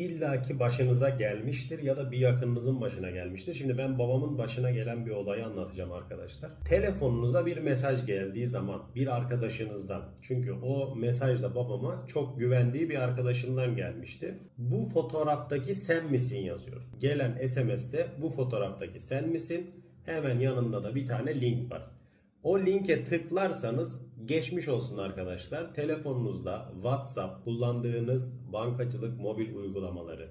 illaki başınıza gelmiştir ya da bir yakınınızın başına gelmiştir. Şimdi ben babamın başına gelen bir olayı anlatacağım arkadaşlar. Telefonunuza bir mesaj geldiği zaman bir arkadaşınızdan çünkü o mesaj da babama çok güvendiği bir arkadaşından gelmişti. Bu fotoğraftaki sen misin yazıyor. Gelen SMS'te bu fotoğraftaki sen misin? Hemen yanında da bir tane link var. O linke tıklarsanız geçmiş olsun arkadaşlar. Telefonunuzda WhatsApp, kullandığınız bankacılık mobil uygulamaları,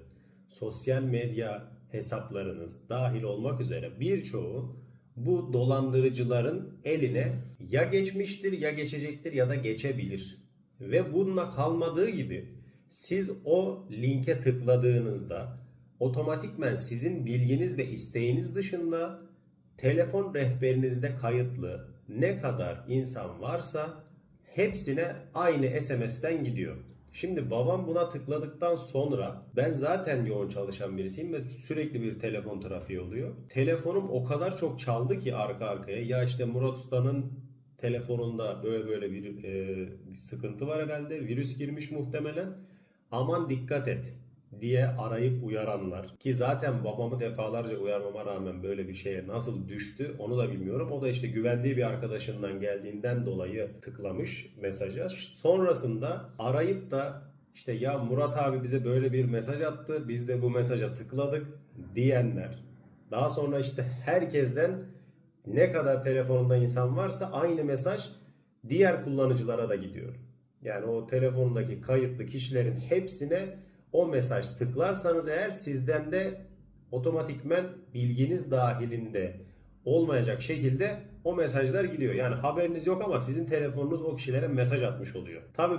sosyal medya hesaplarınız dahil olmak üzere birçoğu bu dolandırıcıların eline ya geçmiştir ya geçecektir ya da geçebilir. Ve bununla kalmadığı gibi siz o linke tıkladığınızda otomatikmen sizin bilginiz ve isteğiniz dışında telefon rehberinizde kayıtlı ne kadar insan varsa hepsine aynı SMS'ten gidiyor. Şimdi babam buna tıkladıktan sonra ben zaten yoğun çalışan birisiyim ve sürekli bir telefon trafiği oluyor. Telefonum o kadar çok çaldı ki arka arkaya. Ya işte Murat Usta'nın telefonunda böyle böyle bir, e, sıkıntı var herhalde. Virüs girmiş muhtemelen. Aman dikkat et diye arayıp uyaranlar ki zaten babamı defalarca uyarmama rağmen böyle bir şeye nasıl düştü onu da bilmiyorum. O da işte güvendiği bir arkadaşından geldiğinden dolayı tıklamış mesaja. Sonrasında arayıp da işte ya Murat abi bize böyle bir mesaj attı biz de bu mesaja tıkladık diyenler. Daha sonra işte herkesten ne kadar telefonunda insan varsa aynı mesaj diğer kullanıcılara da gidiyor. Yani o telefondaki kayıtlı kişilerin hepsine o mesaj tıklarsanız eğer sizden de otomatikmen bilginiz dahilinde olmayacak şekilde o mesajlar gidiyor. Yani haberiniz yok ama sizin telefonunuz o kişilere mesaj atmış oluyor. Tabi